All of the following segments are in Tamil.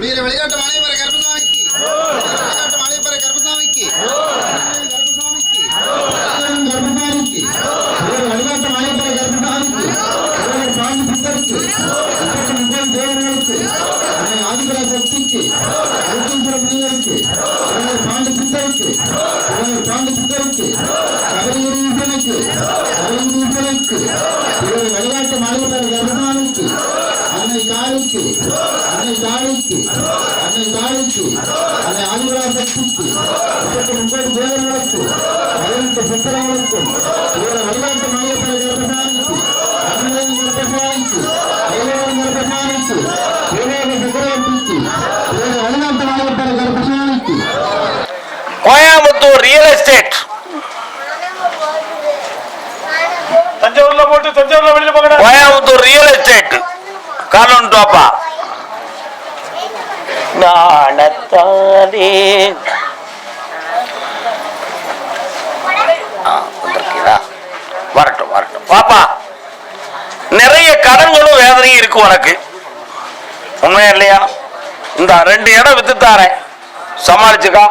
మీరు వెళ్ళినట్టు మానే మరి గర్భస్వామికి. காளிக்கு அன்னை ஆதிபரா சக்திக்கு முப்பத்தி முப்பது தேவர்களுக்கு பதினெட்டு புத்திரங்களுக்கும் புலவர் விளையாட்டு மாநிலத்தர் கருணானுக்கு அன்னை கருணானுக்கு ஐவரும் கருணானுக்கு புலவர் சக்கரவர்த்திக்கு புலவர் வெளிநாட்டு மாநிலத்தர் கருணானுக்கு கோயம்புத்தூர் ரியல் எஸ்டேட் தஞ்சாவூர்ல போட்டு தஞ்சாவூர்ல வெளியில போகணும் கோயம்புத்தூர் ரியல் எஸ்டேட் காலன் டோப்பா வந்திருக்கீங்களா? வரட்டும் வரட்டும். பாப்பா நிறைய கடன்களும் வேதனையும் இருக்கு உனக்கு. உண்மையா இல்லையா? இந்த ரெண்டு இடம் வித்து தாரேன். சமாளிச்சுக்கா.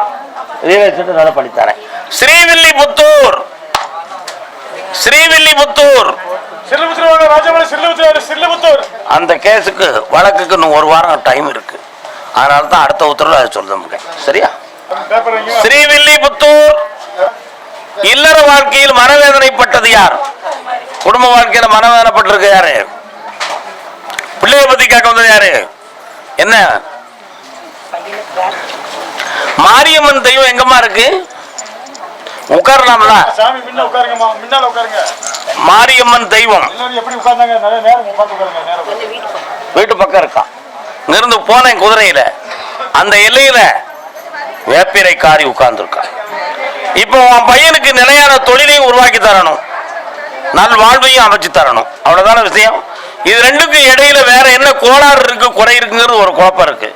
ரியல் எஸ்டேட் நல்லா பண்ணி தரேன் ஸ்ரீவில்லிபுத்தூர் ஸ்ரீவில்லிபுத்தூர். அந்த கேஸுக்கு வழக்குக்கு இன்னும் ஒரு வாரம் டைம் இருக்கு. அதனால தான் அடுத்த உத்தரவில் அதை சொல்ல முடியும் சரியா? ஸ்ரீவில்லிபுத்தூர் இல்லற வாழ்க்கையில் மனவேதனைப்பட்டது யார்? குடும்ப வாழ்க்கையில மனவேதனைப்பட்டிருக்கு யாரு? பிள்ளைய பத்தி கேட்க வந்தது யாரு? என்ன? மாரியம்மன் தெய்வம் எங்கம்மா இருக்கு? உட்காரலாம்ல. சாமி முன்ன உட்காருங்கம்மா. முன்னால உட்காருங்க. மாரியம்மன் தெய்வம். வீட்டு பக்கம் இருக்கான் இங்கிருந்து போனேன் குதிரையில. அந்த எல்லையில வேப்பிரை காரி உட்கார்ந்துருக்கான் இப்போ உன் பையனுக்கு நிலையான தொழிலையும் உருவாக்கி தரணும். நல் வாழ்வையும் அமைச்சு தரணும். அவ்வளவுதான விஷயம்? இது ரெண்டுக்கும் இடையில வேற என்ன கோளாறு இருக்கு குறை இருக்குங்கிறது ஒரு குழப்பம் இருக்கு.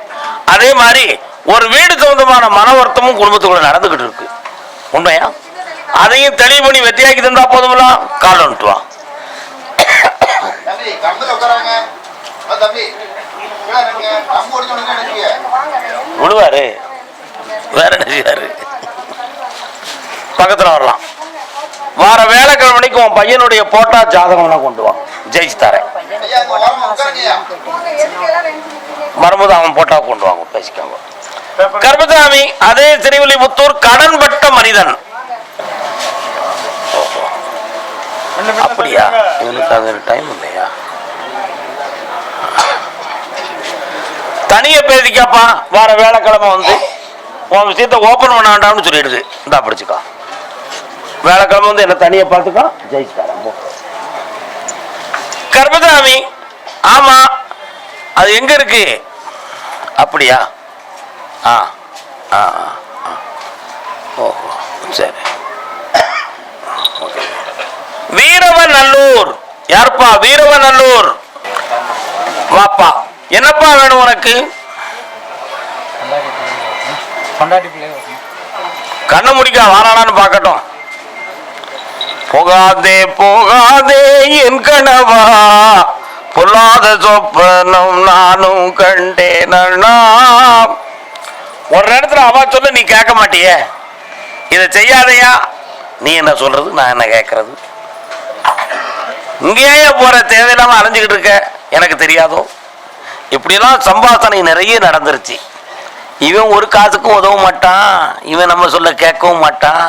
அதே மாதிரி ஒரு வீடு சம்பந்தமான மன வருத்தமும் குடும்பத்துக்குள்ள நடந்துகிட்டு இருக்கு. உண்மையா? அதையும் தெளிவு பண்ணி வெற்றியாக்கி தந்தா போதுமெல்லாம் கால் வந்துட்டுவான் விடுவாரு. வேற செய்வாரு? பக்கத்துல வரலாம். வார வேலைக்கிழமைக்கு உன் பையனுடைய போட்டா ஜாதகம்லாம் கொண்டு வா. ஜெயிச்சு தரேன். வரும்போது அவன் போட்டா கொண்டு வாங்க பேசிக்கோங்க. கர்மசாமி அதே திருவில்லிபுத்தூர் கடன்பட்ட மனிதன். அப்படியா. இவனுக்கு அது டைம் இல்லையா? தனியை பேசிக்கப்பா வார வேலைக்கிழமை வந்து உன் விஷயத்த ஓப்பன் பண்ண வேண்டாம்னு சொல்லிடுது. இந்தா படிச்சுக்கா. வேலைக்கிழமை வந்து என்ன தனியை பார்த்துக்கா ஜெயிச்சு தரேன் கர்மசாமி ஆமா அது எங்க இருக்கு? அப்படியா? ஆ ஆ ஆ, ஆ. ஓஹோ சரி. வீரவநல்லூர். யாருப்பா? வீரவநல்லூர். வாப்பா. என்னப்பா வேணும் உனக்கு? கண்ணை முடிக்க வாரானான்னு பார்க்கட்டும். போகாதே போகாதே என் கனவா. பொல்லாத சொப்பனம் நானும் கண்டேன் ஒரு நேரத்துல அவ சொல்ல நீ கேட்க மாட்டியே. இதை செய்யாதையா? நீ என்ன சொல்றது நான் என்ன கேட்கறது? இங்கேயே போற தேவையில்லாம அலைஞ்சுக்கிட்டு இருக்க. எனக்கு தெரியாதோ? இப்படியெல்லாம் சம்பாசனை நிறைய நடந்துருச்சு. இவன் ஒரு காசுக்கும் உதவ மாட்டான் இவன் நம்ம சொல்ல கேட்கவும் மாட்டான்.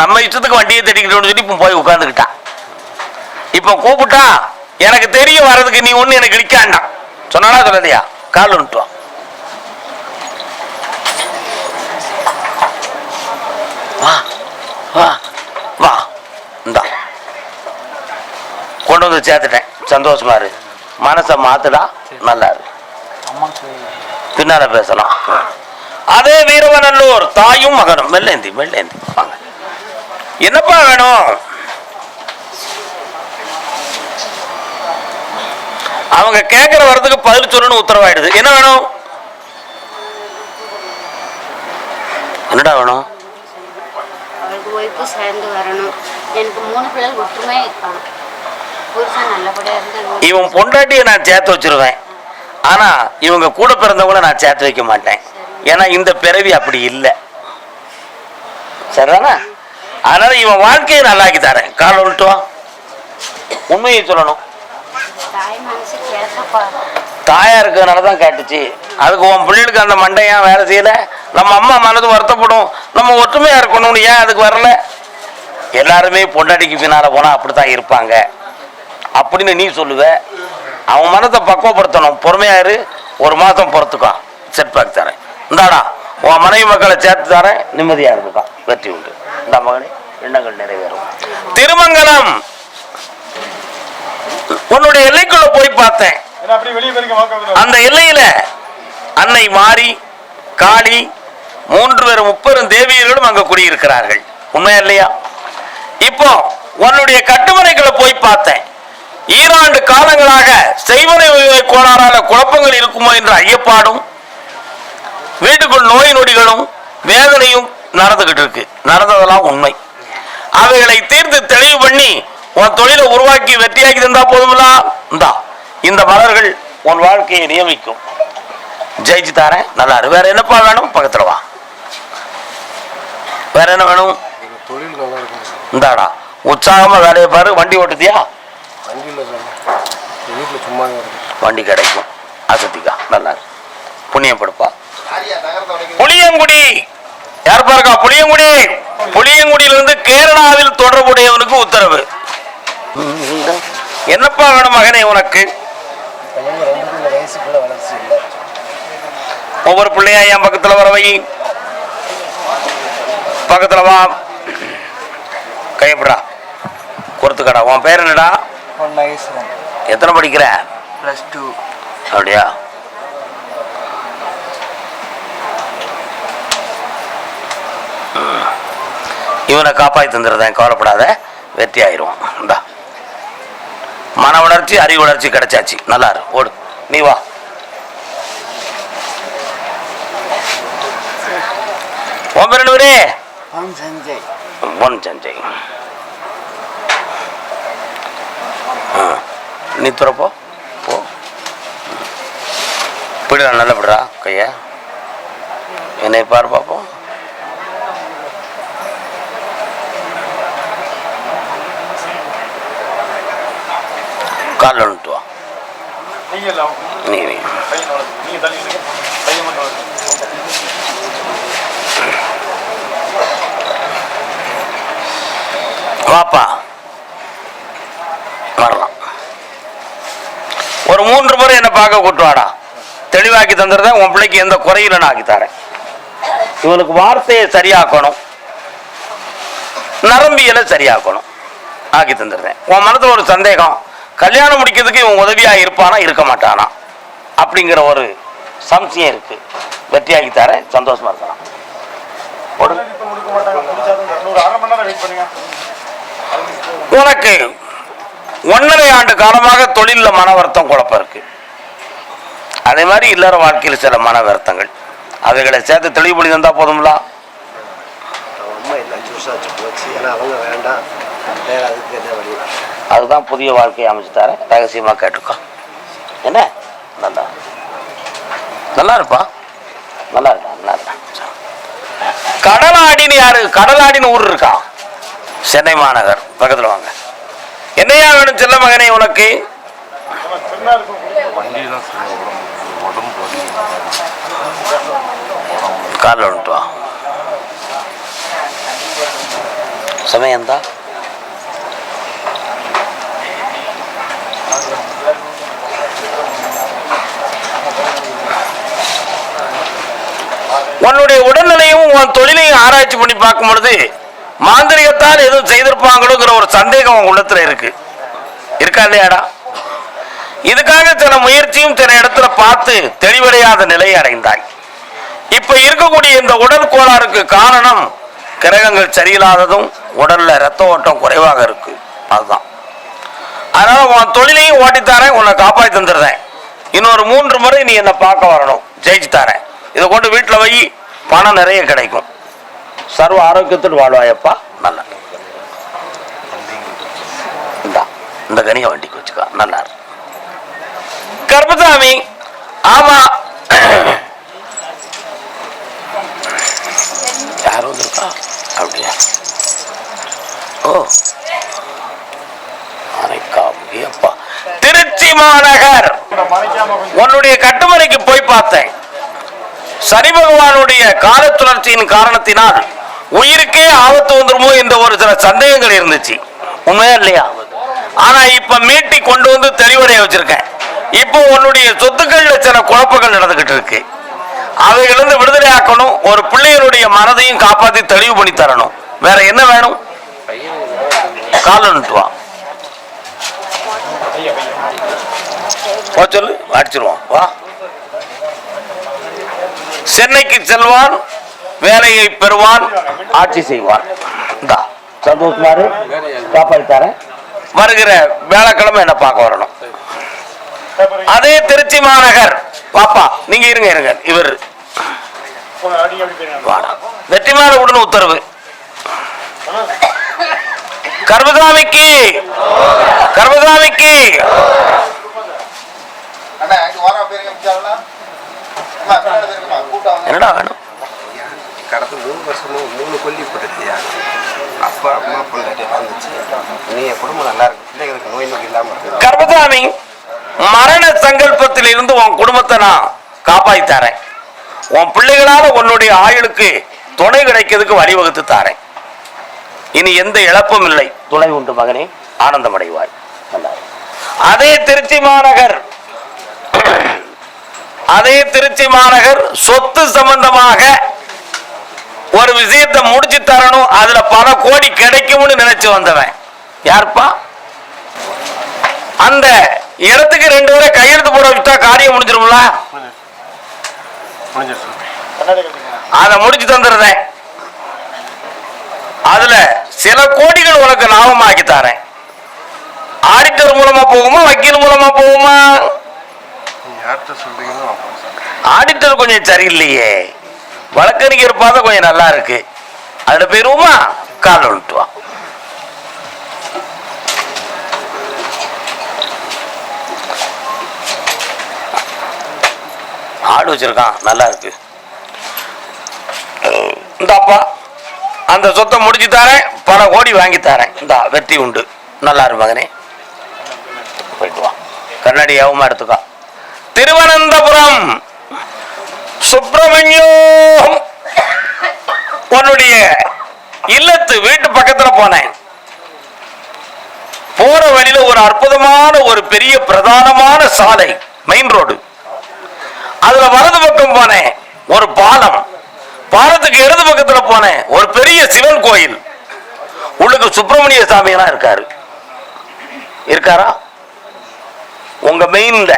நம்ம இஷ்டத்துக்கு வண்டியை தட்டிக்கிட்டோம்னு சொல்லி இப்போ போய் உட்காந்துக்கிட்டான் இப்போ கூப்பிட்டா எனக்கு தெரியும் வர்றதுக்கு நீ ஒன்று எனக்கு இடிக்காண்டாம் சொன்னானா சொல்லலையா? கால் வந்துட்டு வா. வா வா இந்தா. கொண்டு வந்து சேர்த்துட்டேன். சந்தோஷமா இருக்கு மனசை மாத்துடா நல்லா இரு பின்னால பேசலாம். அதே வீரவநல்லூர் தாயும் மகனும். மெல்லேந்தி மெல்லேந்தி. வாங்க. என்னப்பா வேணும்? அவங்க கேட்கிற வரதுக்கு பதில் சொல்லணும்னு உத்தரவாயிடுது. என்ன வேணும்? என்னடா வேணும்? அவளுக்கு ஒய்ஃபு சேர்ந்து வரணும். எனக்கு மூணு பிள்ளைகள் ஒற்றுமையாக இருந்து இவன் பொண்டாட்டியை நான் சேர்த்து வச்சிருவேன். ஆனா இவங்க கூட பிறந்தவங்கள நான் சேர்த்து வைக்க மாட்டேன். ஏன்னா இந்த பிறவி அப்படி இல்லை. சரிதானே? அதனால இவன் வாழ்க்கையை நல்லாக்கி தரேன். கால் விட்டு வா உண்மையை சொல்லணும். தாய் இருக்கிறதுனால தான் கேட்டுச்சு. அதுக்கு உன் பிள்ளைகளுக்கு அந்த மண்டையா வேலை செய்யல? நம்ம அம்மா மனது வருத்தப்படும். நம்ம ஒற்றுமையா இருக்கணும்னு ஏன் அதுக்கு வரல? எல்லாருமே பொண்டாட்டிக்கு பின்னால போனா அப்படித்தான் இருப்பாங்க. அப்படின்னு நீ சொல்லுவ. அவன் மனத்தை பக்குவப்படுத்தணும். பொறுமையா இரு. ஒரு மாதம் பொறுத்துக்கோ. செட் பேக் தரேன். இந்தாடா உன் மனைவி மக்களை சேர்த்து தரேன். நிம்மதியா இருக்குக்கா வெற்றி உண்டு. இந்த மகனே எண்ணங்கள் நிறைவேறும். திருமங்கலம். உன்னுடைய எல்லைக்குள்ள போய் பார்த்தேன். அந்த எல்லையில அன்னை மாரி காளி மூன்று பேரும் முப்பெரும் தேவியர்களும் அங்க குடியிருக்கிறார்கள். உண்மையா இல்லையா? இப்போ உன்னுடைய கட்டுமனைகளை போய் பார்த்தேன். ஈராண்டு காலங்களாக செய்வனை கோளாறான குழப்பங்கள் இருக்குமோ என்ற ஐயப்பாடும் வீட்டுக்குள் நோய் நொடிகளும் வேதனையும் நடந்துகிட்டு இருக்கு. நடந்ததெல்லாம் உண்மை. அவைகளை தீர்த்து தெளிவு பண்ணி உன் தொழிலை உருவாக்கி வெற்றியாக்கி தந்தா போதுமில்லா? இந்தா இந்த மலர்கள் உன் வாழ்க்கையை நியமிக்கும். ஜெயிச்சு தாரேன். நல்லா இரு வேற என்னப்பா வேணும்? பக்கத்துல வா. வேற என்ன வேணும்? இந்தாடா. உற்சாகமா வேலையை பாரு. வண்டி ஓட்டுதியா? வீட்டில் சும்மா வண்டி கிடைக்கும். அசத்திக்கா. நல்லா. புண்ணியம் படுப்பா புளியங்குடி. யார் பாருக்கா? புளியங்குடி. புளியங்குடியிலிருந்து கேரளாவில் தொடர்புடையவனுக்கு உத்தரவு. என்னப்பா வேணும் மகனே உனக்கு? ஒவ்வொரு பிள்ளையா என் பக்கத்துல வர வை? பக்கத்துல வா. கையப்படுறா கொடுத்துக்கடா உன் பேர் என்னடா? எத்தனை படிக்கிற? ப்ளஸ் டூ அப்படியா. இவனை காப்பாற்றி தந்துடுறேன் கவலைப்படாத. வெற்றி ஆயிரும். இந்தா. மன வளர்ச்சி அறிவு வளர்ச்சி கிடைச்சாச்சு. நல்லா இரு ஓடு. நீ வா? ஆம் சஞ்சய். பொன் சஞ்சய். நீ துறப்போ போ. பிடிடா நல்லா பிடுறா கைய. என்னை பாரு பார்ப்போம் காலில் வந்துட்டு வா. நீ. வாப்பா. வரலாம் வளர்த்து நீங்க தள்ளி நில்லுங்க. பையன் மட்டும் வளர்த்து வாப்பா வரலாம் ஒரு மூன்று முறை என்னை பார்க்க கூட்டுவாடா தெளிவாக்கி தந்துடுறேன். உன் பிள்ளைக்கு எந்த குறையில நான் ஆக்கி தரேன். இவனுக்கு வார்த்தையை சரியாக்கணும். நரம்பியலை சரியாக்கணும். ஆக்கி தந்துடுறேன். உன் மனதுல ஒரு சந்தேகம். கல்யாணம் முடிக்கிறதுக்கு இவன் உதவியா இருப்பானா இருக்க மாட்டானா? அப்படிங்கிற ஒரு சம்சயம் இருக்கு. வெற்றியாக்கி தரேன். சந்தோஷமா இருக்கலாம். உனக்கு ஒன்றரை ஆண்டு காலமாக தொழில்ல மன வருத்தம் குழப்பம் இருக்கு. அதே மாதிரி இல்லற வாழ்க்கையில் சில மன வருத்தங்கள். அவைகளை சேர்த்து தெளிவுபடி தந்தா போதும்ல? அதுதான் புதிய வாழ்க்கையை அமைச்சு தரேன் ரகசியமா கேட்டுக்கோ. என்ன? நல்லா. நல்லா இருப்பா? நல்லா இருக்கா? நல்லா இருக்கா. கடலாடின்னு யாரு? கடலாடின்னு ஊர் இருக்கா? சென்னை மாநகர். பக்கத்துல வாங்க. என்னையா வேணும் செல்ல மகனே உனக்கு? நம்ம காலில் வந்துட்டு வா. சமயம் தான் உன்னுடைய உடல்நிலையும் உன் தொழிலையும் ஆராய்ச்சி பண்ணி பார்க்கும் பொழுது மாந்திரிகத்தால் எதுவும் செய்திருப்பாங்களோங்கிற ஒரு சந்தேகம் உன் உள்ளத்துல இருக்கு. இருக்கா இல்லையாடா? இதுக்காக சில முயற்சியும் சில இடத்துல பார்த்து தெளிவடையாத நிலையை அடைந்தாய். இப்ப இருக்கக்கூடிய இந்த உடல் கோளாறுக்கு காரணம் கிரகங்கள் சரியில்லாததும் உடல்ல ரத்த ஓட்டம் குறைவாக இருக்கு. அதுதான். அதனால உன் தொழிலையும் ஓட்டித்தாரேன் உன்னை காப்பாற்றி தந்துடுறேன். இன்னொரு மூன்று முறை நீ என்னை பார்க்க வரணும். ஜெயிச்சு தரேன். இதை கொண்டு வீட்டில் வை பணம் நிறைய கிடைக்கும். சர்வ ஆரோக்கியத்தோடு வாழ்வாயப்பா. நல்லா. இந்த கனியை வண்டிக்கு வச்சுக்கோ. நல்லா இருக்கு கர்பசாமி ஆமா. யாரும் வந்திருக்கா? அப்படியா? ஓ. அரைக்கா திருச்சி மாநகர். உன்னுடைய கட்டுமனைக்கு போய் பார்த்தேன். சனி பகவானுடைய கால சுழற்சியின் காரணத்தினால் உயிருக்கே ஆபத்து வந்துருமோ என்ற ஒரு சில சந்தேகங்கள் இருந்துச்சு. உண்மையா இல்லையா? ஆனா இப்ப மீட்டி கொண்டு வந்து தெளிவடைய வச்சிருக்கேன். இப்போ உன்னுடைய சொத்துக்கள்ல சில குழப்பங்கள் நடந்துகிட்டு இருக்கு. அவைகளிருந்து விடுதலை ஆக்கணும் ஒரு பிள்ளைகளுடைய மனதையும் காப்பாத்தி தெளிவு பண்ணி தரணும். வேற என்ன வேணும்? கால வா. சொல்லு அடிச்சிருவான் வா. சென்னைக்கு செல்வான் வேலையை பெறுவான் ஆட்சி செய்வான். இந்தா சந்தோஷ்குமார் காப்பாளித்தாரன் வருகிற வேலைக்கிழமை என்ன பார்க்க வரணும். அதே திருச்சி மாநகர். பாப்பா நீங்க இருங்க இருங்க. இவர் வெற்றிமாறு உடனே உடன் உத்தரவு. கர்மசாமிக்கு கர்மசாமிக்கு அண்ணா அங்க வர போயிருங்க மிச்சாலாம் அம்மா பின்னாடி போயிருங்கம்மா கூட்டம் வந்து என்னடா வேணும்? கடந்த மூணு வருஷமும் மூணு கொல்லி போட்டுருக்கியா அப்பா அம்மா பொண்டாட்டி வாழ்ந்துச்சு. நீ என் குடும்பம் நல்லா இருக்கு. பிள்ளைங்களுக்கு நோய் நோய் இல்லாமல் இருக்கு. கர்மசாமி மரண சங்கல்பத்தில் இருந்து உன் குடும்பத்தை நான் காப்பாத்தி தரேன். உன் பிள்ளைகளால உன்னுடைய ஆயுளுக்கு துணை கிடைக்கிறதுக்கு வழிவகுத்து தாரேன். இனி எந்த இழப்பும் இல்லை. துணை உண்டு மகனே ஆனந்தமடைவாய். நல்லா. அதே திருச்சி மாநகர் அதே திருச்சி மாநகர் சொத்து சம்பந்தமாக ஒரு விஷயத்தை முடிச்சு தரணும். அதுல பல கோடி கிடைக்கும்னு நினைச்சு வந்தவன். யார்ப்பா? அந்த இடத்துக்கு ரெண்டு பேரை கையெழுத்து போட வச்சுட்டா காரியம் முடிஞ்சிரும்ல? அதை முடிச்சு தந்துடுறேன். அதுல சில கோடிகள் உனக்கு லாபமாக்கி தரேன். ஆடிட்டர் மூலமா போகுமா வக்கீல் மூலமா போகுமா? ஆடிட்டர் கொஞ்சம் சரியில்லையே. வழக்கறிஞர் பார்த்தா கொஞ்சம் நல்லா இருக்கு அதுல போயிருவோமா கால் விட்டுவான் ஆடு வச்சிருக்கான் நல்லா இருக்கு இந்தாப்பா அந்த சொத்தை முடிச்சு தரேன் பல கோடி வாங்கி தரேன். இந்தா வெற்றி உண்டு. நல்லா இருப்பாங்கனே போயிட்டு வா. கண்ணாடி யாவமா எடுத்துக்கா. திருவனந்தபுரம் சுப்பிரமணியம் உன்னுடைய இல்லத்து வீட்டு பக்கத்துல போனேன். போற வழியில ஒரு அற்புதமான ஒரு பெரிய பிரதானமான சாலை மெயின் ரோடு அதுல வலது பக்கம் போனேன் ஒரு பாலம். பாலத்துக்கு இடது பக்கத்துல போனேன் ஒரு பெரிய சிவன் கோயில். உள்ளுக்கு சுப்பிரமணிய சாமியெல்லாம் இருக்காரு. இருக்காரா? உங்க மெயின்ல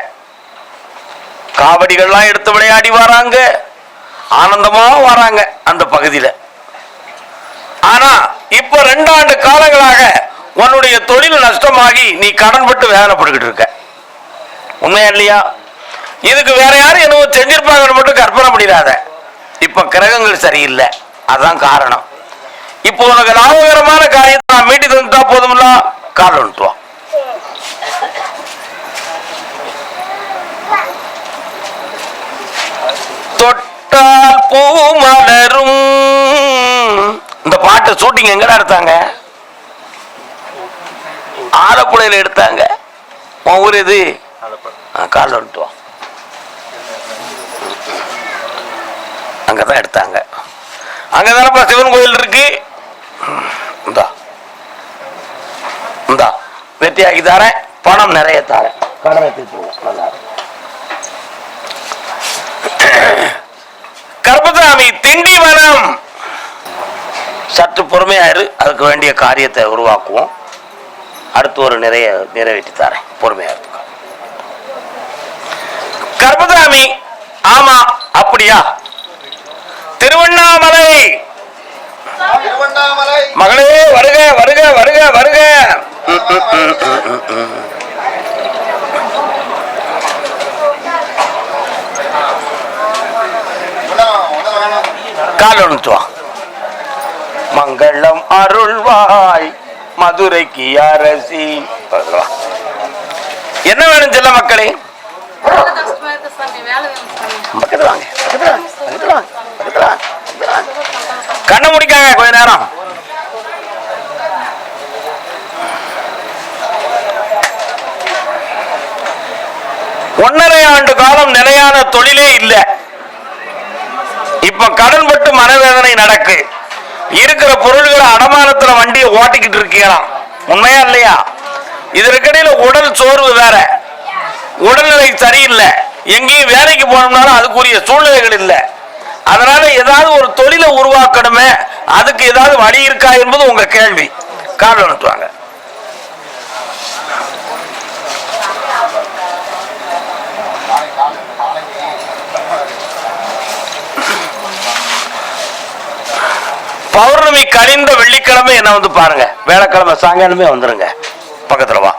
காவடிகள்லாம் எடுத்து விளையாடி வராங்க. ஆனந்தமா வராங்க அந்த பகுதியில். ஆனா இப்ப ரெண்டாண்டு காலங்களாக உன்னுடைய தொழில் நஷ்டமாகி நீ கடன்பட்டு வேதனைப்பட்டுக்கிட்டு இருக்க. உண்மையா இல்லையா? இதுக்கு வேற யாரும் என்னவோ செஞ்சிருப்பாங்கன்னு மட்டும் கற்பனை பண்ணிடாத. இப்ப கிரகங்கள் சரியில்லை. அதுதான் காரணம். இப்போ உனக்கு லாபகரமான காரியத்தை நான் மீட்டி தந்துட்டா போதும்ல? காரணம் வந்துட்டு பூ மலரும் இந்த பாட்டு ஷூட்டிங் எங்கடா எடுத்தாங்க? ஆலப்புழையில எடுத்தாங்க. ஊர் எது? கால் வந்துட்டு வா. அங்கதான் எடுத்தாங்க. அங்கதானப்பா சிவன் கோயில் இருக்கு? இந்தா. இந்தா. வெட்டியாக்கி தாரேன். பணம் நிறைய தாரேன். கடனை தீர்த்து நல்லா இருக்கு. கர்பசாமி திண்டிவனம் சற்று பொறுமையாயிரு. அதுக்கு வேண்டிய காரியத்தை உருவாக்குவோம். அடுத்து ஒரு நிறைய நிறைவேற்றி தரேன். பொறுமையா கர்பசாமி ஆமா அப்படியா? திருவண்ணாமலை. திருவண்ணாமலை. மகளே வருக வருக வருக வருக. கால் மங்களம் அருள்வாய் மதுரைக்கு அரசி. என்ன வேணும் சொல்ல மக்களே? கண்ணை முடிக்காங்க கொஞ்ச நேரம். ஒன்னரை ஆண்டு காலம் நிலையான தொழிலே இல்லை. இப்ப கடன் பட்டு மனவேதனை நடக்கு. இருக்கிற பொருள்களை அடமானத்துல வண்டியை ஓட்டிக்கிட்டு இருக்கீங்களாம். உண்மையா இல்லையா? இதற்கிடையில உடல் சோர்வு வேற. உடல்நிலை சரியில்லை. எங்கேயும் வேலைக்கு போனோம்னாலும் அதுக்குரிய சூழ்நிலைகள் இல்லை. அதனால ஏதாவது ஒரு தொழிலை உருவாக்கணுமே. அதுக்கு ஏதாவது வழி இருக்கா என்பது உங்க கேள்வி. கால் அனுப்புவாங்க பௌர்ணமி கழிந்த வெள்ளிக்கிழமை என்ன வந்து பாருங்க. வேலைக்கிழமை சாயங்காலமே வந்துருங்க. பக்கத்துல வா.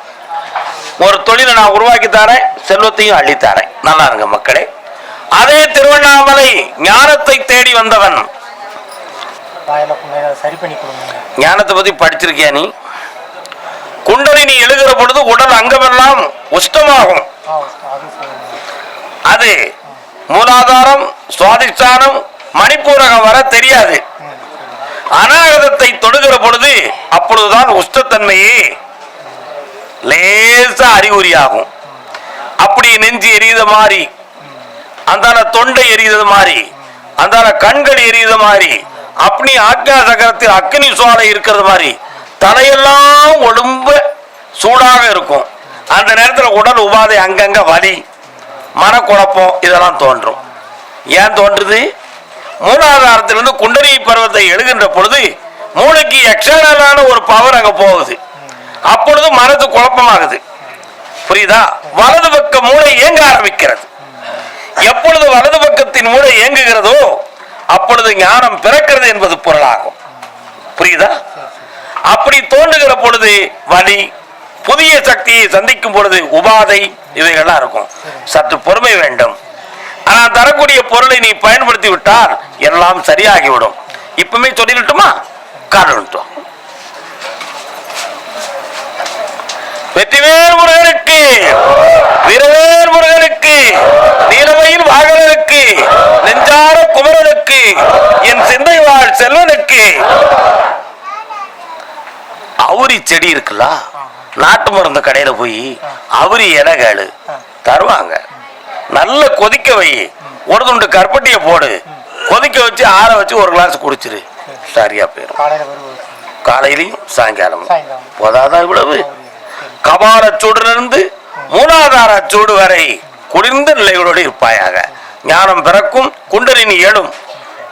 ஒரு தொழிலை நான் உருவாக்கி தரேன் செல்வத்தையும் அள்ளித்தாரேன் நல்லா இருங்க மக்களே. அதே திருவண்ணாமலை ஞானத்தை தேடி வந்தவன். ஞானத்தை பத்தி படிச்சிருக்கியா நீ? குண்டலினி எழுகிற பொழுது உடல் அங்கமெல்லாம் உஷ்டமாகும். அது மூலாதாரம் சுவாதிஷ்டானம் மணிப்பூரகம் வர தெரியாது. அநாகதத்தை தொடுகிற பொழுது அப்பொழுதுதான் உஷ்டத்தன்மையே லேசா அறிகுறியாகும். அப்படி நெஞ்சு எரியுத மாதிரி அந்தான தொண்டை எரியுது மாதிரி அந்தான கண்கள் எரியுது மாதிரி அப்படி ஆக்ஞா சக்கரத்தில் அக்னி சுவாலை இருக்கிறது மாதிரி தலையெல்லாம் ஒழும்ப சூடாக இருக்கும். அந்த நேரத்தில் உடல் உபாதை அங்கங்க வலி மனக்குழப்பம் இதெல்லாம் தோன்றும். ஏன் தோன்றுது? மூலாதாரத்திலிருந்து குண்டலி பருவத்தை எழுகின்ற பொழுது மூளைக்கு எக்ஸ்டர்னலான ஒரு பவர் அங்க போகுது. அப்பொழுது மனது குழப்பமாகுது. புரியுதா? வலது பக்க மூளை இயங்க ஆரம்பிக்கிறது. எப்பொழுது வலது பக்கத்தின் மூளை இயங்குகிறதோ அப்பொழுது ஞானம் பிறக்கிறது என்பது பொருளாகும். புரியுதா? அப்படி தோன்றுகிற பொழுது வலி புதிய சக்தியை சந்திக்கும் பொழுது உபாதை இவைகள்லாம் இருக்கும். சற்று பொறுமை வேண்டும். ஆனால் தரக்கூடிய பொருளை நீ பயன்படுத்தி விட்டால் எல்லாம் சரியாகிவிடும். இப்பவுமே சொல்லிடட்டுமா? காரணம் வெற்றிவேல் முருகனுக்கு வீரவேல் முருகனுக்கு நீலமையில் வாகனனுக்கு நெஞ்சார குமரனுக்கு என் சிந்தை வாழ் செல்வனுக்கு. அவுரி செடி இருக்குல்ல? நாட்டு மருந்து கடையில போய் அவுரி இலை கேளு தருவாங்க. நல்ல கொதிக்க வை. ஒரு துண்டு கருப்பட்டிய போடு. கொதிக்க வச்சு ஆற வச்சு ஒரு கிளாஸ் குடிச்சிரு. சரியா போயிடும் காலையிலையும் சாயங்காலமும். சாயங்காலம். போதாதான் இவ்வளவு? கபால சூடிலிருந்து மூலாதார சூடு வரை குளிர்ந்த நிலைகளோடு இருப்பாயாக. ஞானம் பிறக்கும் குண்டலினி எழும்.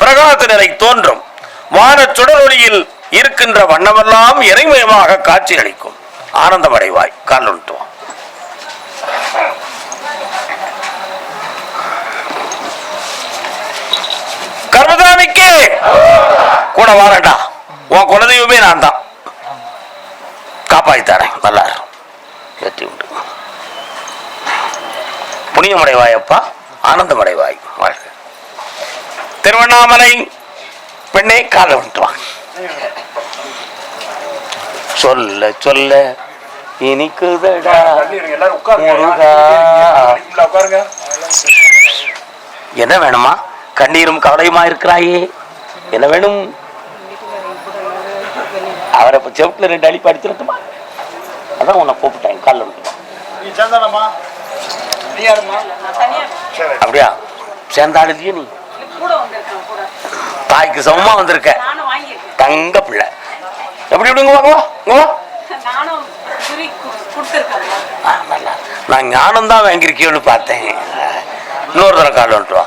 பிரகாச நிலை தோன்றும். வான சுடரொளியில் இருக்கின்ற வண்ணமெல்லாம் இறைமயமாக காட்சி அளிக்கும் ஆனந்தமடைவாய். கால் உண்டுவான் கூட வாரண்டா உன் குலதெய்வமே நான் தான் காப்பாத்தி தரேன். நல்லா இரு. வெற்றி உண்டு புனியமடைவாயப்பா ஆனந்தமடைவாய். வாழ்க. திருவண்ணாமலை பெண்ணை கால விட்டுவாங்க சொல்ல சொல்ல இனிக்குதடா. என்ன வேணுமா? கண்ணீரும் கவலையுமா இருக்கிறாயே? என்ன வேணும்? அவரை இப்ப செவத்துல ரெண்டு அடி படிச்சிருட்டுமா அதான் உன்னை கூப்பிட்டேன் காலில் அப்படியா? சேர்ந்தாடுலயே நீ. தாய்க்கு சமமா வந்திருக்க. தங்க பிள்ளை. எப்படி விடுங்க வாங்க வா, இங்க வா. நானும் குறி கொடுத்துருக்கேன் ஆ, நல்லா நான் ஞானம் தான் வாங்கியிருக்கியோன்னு பார்த்தேன். இன்னொரு தடவை கால் வந்துட்டு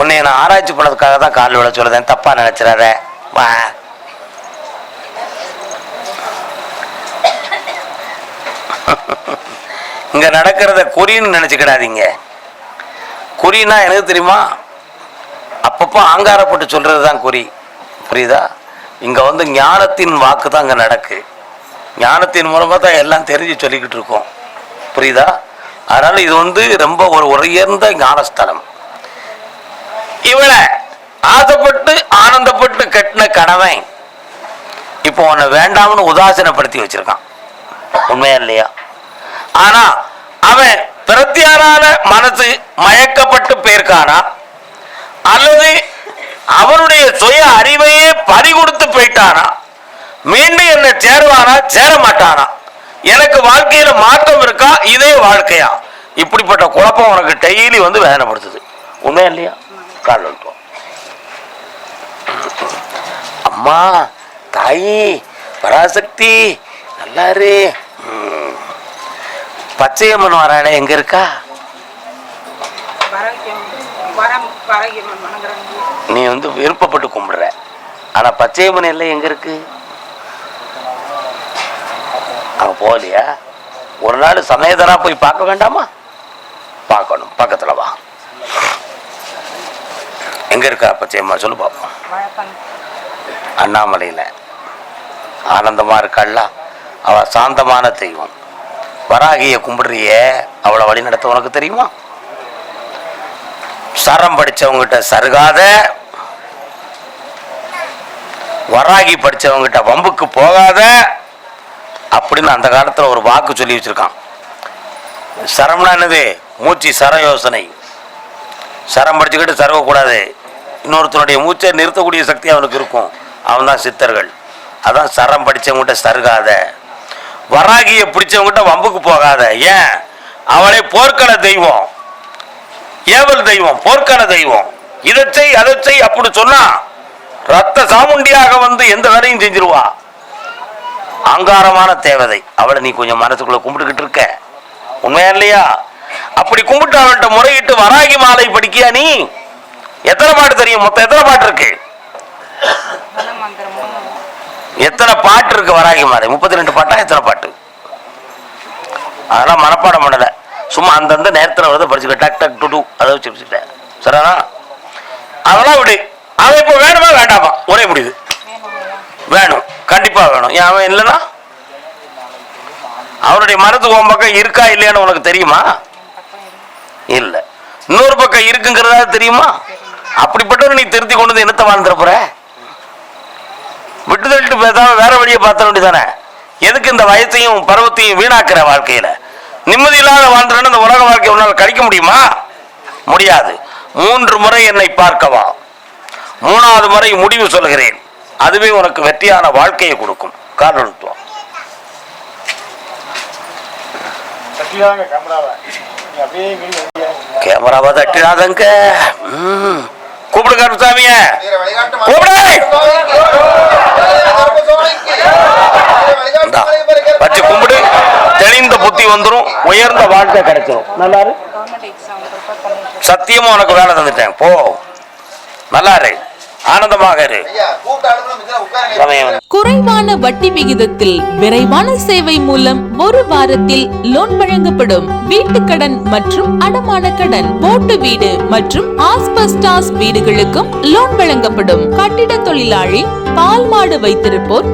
உன்னை நான் ஆராய்ச்சி பண்ணதுக்காக தான் கால் விட சொல்லுதேன் தப்பா நினைச்சிடாத. வா. இங்க நடக்கிறத குறின்னு நினைச்சுக்கிடாதீங்க. குறின்னா எனக்கு தெரியுமா? அப்பப்போ ஆங்காரப்பட்டு சொல்றது தான் குறி. புரியுதா? இங்க வந்து ஞானத்தின் வாக்கு தான் இங்க நடக்கு. ஞானத்தின் மூலமா தான் எல்லாம் தெரிஞ்சு சொல்லிக்கிட்டு இருக்கோம். புரியுதா? அதனால இது வந்து ரொம்ப ஒரு உயர்ந்த ஞானஸ்தலம். இவளை ஆசைப்பட்டு ஆனந்தப்பட்டு கட்டின கணவன் இப்போ உன்னை வேண்டாம்னு உதாசீனப்படுத்தி வச்சிருக்கான். உண்மையா இல்லையா? ஆனா அவன் பிரத்தியாரான மனசு மயக்கப்பட்டு போயிருக்கானா? அல்லது அவனுடைய சுய அறிவையே பறி கொடுத்து போயிட்டானா? மீண்டும் என்ன சேருவானா சேர மாட்டானா எனக்கு வாழ்க்கையில மாற்றம் இருக்கா? இதே வாழ்க்கையா? இப்படிப்பட்ட குழப்பம் உனக்கு டெய்லி வந்து வேதனைப்படுத்துது. உண்மையா இல்லையா? கால் அம்மா தாயி பராசக்தி நல்லாரு. பச்சையம்மன் வரானே எங்க இருக்கா? நீ வந்து விருப்பப்பட்டு கும்பிடுற. ஆனா பச்சையம்மன் எல்லை எங்க இருக்கு? அங்க போகலையா? ஒரு நாள் சமயதரா போய் பார்க்க வேண்டாமா? பார்க்கணும். பக்கத்துல வா. எங்கே இருக்கா பச்சையம்மா சொல்லு பார்ப்போம் அண்ணாமலையில. ஆனந்தமா இருக்காள்ல. அவ சாந்தமான தெய்வம். வராகிய கும்பிடுறியே அவளை வழி நடத்த உனக்கு தெரியுமா? சரம் படிச்சவங்கிட்ட சருகாத. வராகி படிச்சவங்கிட்ட வம்புக்கு போகாத. அப்படின்னு அந்த காலத்துல ஒரு வாக்கு சொல்லி வச்சிருக்கான். சரம்னா என்னது? மூச்சு சர யோசனை சரம் படிச்சுக்கிட்டு சரவக்கூடாது இன்னொருத்தனுடைய மூச்சை நிறுத்தக்கூடிய சக்தி அவனுக்கு இருக்கும். அவன் தான் சித்தர்கள். அதான் சரம் படிச்சவங்ககிட்ட சருகாத. வராகியை பிடிச்சவங்ககிட்ட வம்புக்கு போகாத. ஏன்? அவளை போர்க்கள தெய்வம். ஏவல் தெய்வம் போர்க்கள தெய்வம். இதை செய் அதை செய் அப்படி சொன்னா ரத்த சாமுண்டியாக வந்து எந்த வேலையும் செஞ்சிருவா? அங்காரமான தேவதை. அவளை நீ கொஞ்சம் மனசுக்குள்ள கும்பிட்டுக்கிட்டு இருக்க. உண்மையா இல்லையா? அப்படி கும்பிட்டு அவள்கிட்ட முறையிட்டு வராகி மாலை படிக்கியா நீ? எத்தனை பாட்டு தெரியும்? மொத்தம் எத்தனை பாட்டு இருக்கு? எத்தனை பாட்டு இருக்கு வராகி மாறி? முப்பத்தி ரெண்டு பாட்டா எத்தனை பாட்டு? அதெல்லாம் மனப்பாடம் பண்ணல. சும்மா அந்தந்த நேரத்தில் வந்து படிச்சுக்க டக் டக் டு அதை வச்சு படிச்சுட்டேன் சரிண்ணா அதெல்லாம் விடு. அவன் இப்போ வேணுமா வேண்டாமா? ஒரே முடியுது. வேணும். கண்டிப்பா வேணும். ஏன் அவன் இல்லைன்னா? அவருடைய மனது உன் பக்கம் இருக்கா இல்லையான்னு உனக்கு தெரியுமா? இல்லை. இன்னொரு பக்கம் இருக்குங்கிறதா தெரியுமா? அப்படிப்பட்டவரை நீ திருத்தி கொண்டு வந்து என்னத்தை வாழ்ந்துற போற? விட்டு தள்ளிட்டு பேசாம வேற வழியை பார்த்த வேண்டியதானே எதுக்கு இந்த வயசையும் பருவத்தையும் வீணாக்குற வாழ்க்கையில? நிம்மதி இல்லாத வாழ்ந்துறன்னு இந்த உலக வாழ்க்கை உன்னால் கழிக்க முடியுமா? முடியாது. மூன்று முறை என்னை பார்க்கவா. மூணாவது முறை முடிவு சொல்கிறேன். அதுவே உனக்கு வெற்றியான வாழ்க்கையை கொடுக்கும். காரணத்துவம் கேமராவை தட்டிடாதங்க. கூப்பிடு வழிகாட்டு கூப்பிடு வச்சு கும்பிடு. தெளிந்த புத்தி வந்துரும். உயர்ந்த வாழ்க்கை கிடைச்சிரும். நல்லா இரு. சத்தியமா உனக்கு வேலை தந்துட்டேன். போ. நல்லா இரு ஆனந்தமாக இரு. குறைவான வட்டி விகிதத்தில் விரைவான சேவை மூலம் ஒரு வாரத்தில் லோன் வழங்கப்படும் வீட்டுக்கடன் மற்றும் அடமான கடன். போட்டு வீடு மற்றும் ஆஸ்பஸ்டாஸ் வீடுகளுக்கும் லோன் வழங்கப்படும். கட்டிட தொழிலாளி பால் மாடு வைத்திருப்போர்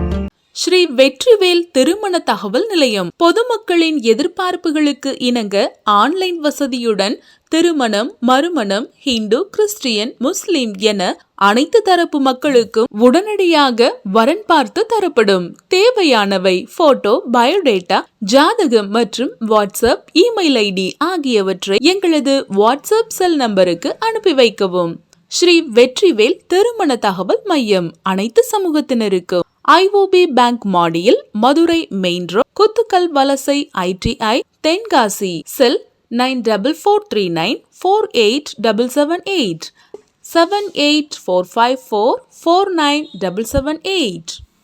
Shri Vetrivel திருமண தகவல் நிலையம். பொதுமக்களின் எதிர்பார்ப்புகளுக்கு இணங்க ஆன்லைன் வசதியுடன் திருமணம் மறுமணம் ஹிந்து கிறிஸ்டியன் முஸ்லிம் என அனைத்து தரப்பு மக்களுக்கும் உடனடியாக வரன் பார்த்து தரப்படும். தேவையானவை போட்டோ பயோடேட்டா ஜாதகம் மற்றும் வாட்ஸ்அப் இமெயில் ஐடி ஆகியவற்றை எங்களது வாட்ஸ்அப் செல் நம்பருக்கு அனுப்பி வைக்கவும். ஸ்ரீ வெற்றிவேல் திருமண தகவல் மையம் அனைத்து சமூகத்தினருக்கும். ஐஓபி பேங்க் மாடியில் Madurai main road Kuthukkal Valasai ITI Tenkasi cell nine double four three nine four eight double seven eight seven eight four five four four nine double seven eight.